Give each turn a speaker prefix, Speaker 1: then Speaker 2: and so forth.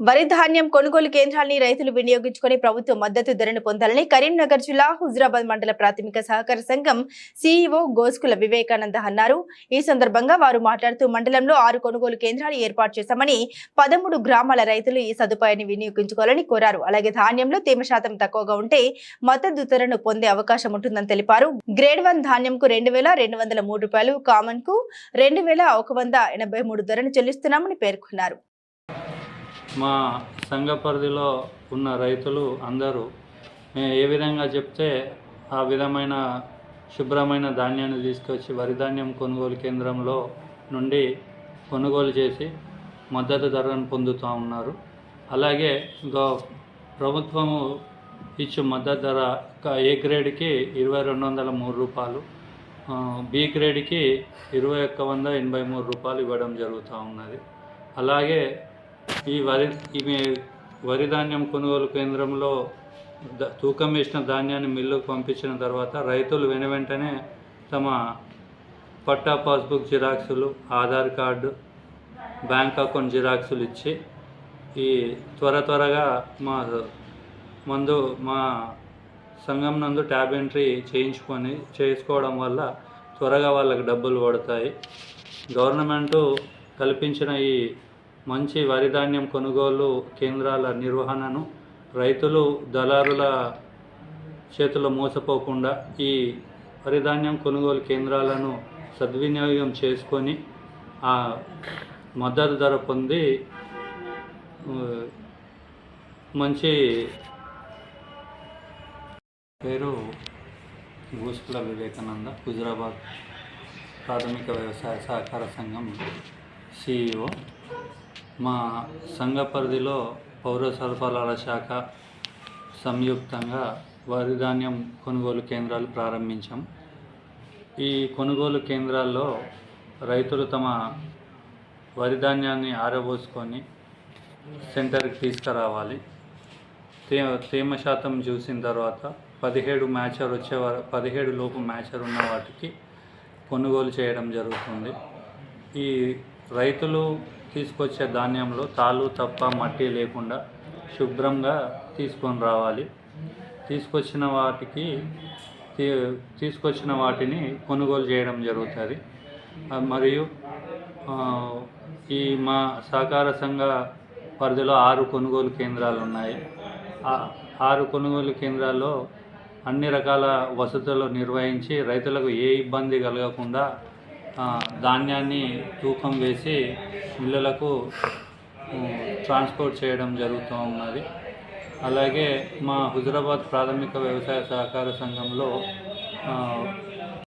Speaker 1: వరి ధాన్యం కొనుగోలు కేంద్రాన్ని రైతులు వినియోగించుకొని ప్రభుత్వ మద్దతు ధరను పొందాలని కరీంనగర్ జిల్లా హుజరాబాద్ మండల ప్రాథమిక సహకార సంఘం సీఈఓ గోస్కుల వివేకానంద అన్నారు. ఈ సందర్భంగా వారు మాట్లాడుతూ మండలంలో ఆరు కొనుగోలు కేంద్రాలు ఏర్పాటు చేశామని పదమూడు గ్రామాల రైతులు ఈ సదుపాయాన్ని వినియోగించుకోవాలని కోరారు. అలాగే ధాన్యంలో తేమ శాతం తక్కువగా ఉంటే మద్దతు ధరను పొందే అవకాశం ఉంటుందని తెలిపారు. గ్రేడ్ వన్ ధాన్యంకు రెండు వేల రెండు వందల మూడు రూపాయలు కామన్కు రెండు వేల ఒక వంద ఎనభై మూడు ధరను చెల్లిస్తున్నామని పేర్కొన్నారు.
Speaker 2: మా సంఘ పరిధిలో ఉన్న రైతులు అందరూ మేము ఏ విధంగా చెప్తే ఆ విధమైన శుభ్రమైన ధాన్యాన్ని తీసుకొచ్చి వరి ధాన్యం కొనుగోలు కేంద్రంలో నుండి కొనుగోలు చేసి మద్దతు ధరను పొందుతూ ఉన్నారు. అలాగే గో ప్రభుత్వము ఇచ్చు మద్దతు ధర ఒక ఏ గ్రేడ్కి ఇరవై రెండు వందల మూడు రూపాయలు బి గ్రేడ్కి ఇరవై ఒక్క వంద ఎనభై మూడు రూపాయలు ఇవ్వడం జరుగుతూ ఉన్నది. అలాగే ఈ వరి ఈమె వరి ధాన్యం కొనుగోలు కేంద్రంలో తూకం వేసిన ధాన్యాన్ని మిల్లుకు పంపించిన తర్వాత రైతులు వెను వెంటనే తమ పట్టా పాస్బుక్ జిరాక్సులు ఆధార్ కార్డు బ్యాంక్ అకౌంట్ జిరాక్సులు ఇచ్చి ఈ త్వర త్వరగా మా మందు మా సంఘం నందు ట్యాబ్ ఎంట్రీ చేయించుకొని చేసుకోవడం వల్ల త్వరగా వాళ్ళకి డబ్బులు పడతాయి. గవర్నమెంటు కల్పించిన ఈ మంచి వరి ధాన్యం కొనుగోలు కేంద్రాల నిర్వహణను రైతులు దళారుల చేతిలో మోసపోకుండా ఈ వరి ధాన్యం కొనుగోలు కేంద్రాలను సద్వినియోగం చేసుకొని ఆ మద్దతు ధర పొంది మంచి పేరు గోసుకుల వివేకానంద హుజరాబాద్ ప్రాథమిక వ్యవసాయ సహకార సంఘం సిఇఓ మా సంఘ పరిధిలో పౌర సరఫరాల శాఖ సంయుక్తంగా వరి ధాన్యం కొనుగోలు కేంద్రాలు ప్రారంభించాం. ఈ కొనుగోలు కేంద్రాల్లో రైతులు తమ వరి ధాన్యాన్ని ఆరబోసుకొని సెంటర్కి తీసుకురావాలి. తే తేమ శాతం చూసిన తర్వాత పదిహేడు మ్యాచర్ వచ్చే పదిహేడు లోపు మ్యాచర్ ఉన్న వాటికి కొనుగోలు చేయడం జరుగుతుంది. ఈ రైతులు తీసుకొచ్చే ధాన్యంలో తాలు తప్ప మట్టి లేకుండా శుభ్రంగా తీసుకొని రావాలి. తీసుకొచ్చిన వాటికి తీ- తీసుకొచ్చిన వాటిని కొనుగోలు చేయడం జరుగుతుంది. మరియు ఈ మా సహకార సంఘ పరిధిలో ఆరు కొనుగోలు కేంద్రాలు ఉన్నాయి. ఆ ఆరు కొనుగోలు కేంద్రాల్లో అన్ని రకాల వసతులు నిర్వహించి రైతులకు ఏ ఇబ్బంది కలగకుండా ధాన్యాన్ని తూకం వేసి మిల్లలకు ట్రాన్స్పోర్ట్ చేయడం జరుగుతూ ఉన్నది. అలాగే మా హుజరాబాద్ ప్రాథమిక వ్యవసాయ సహకార సంఘంలో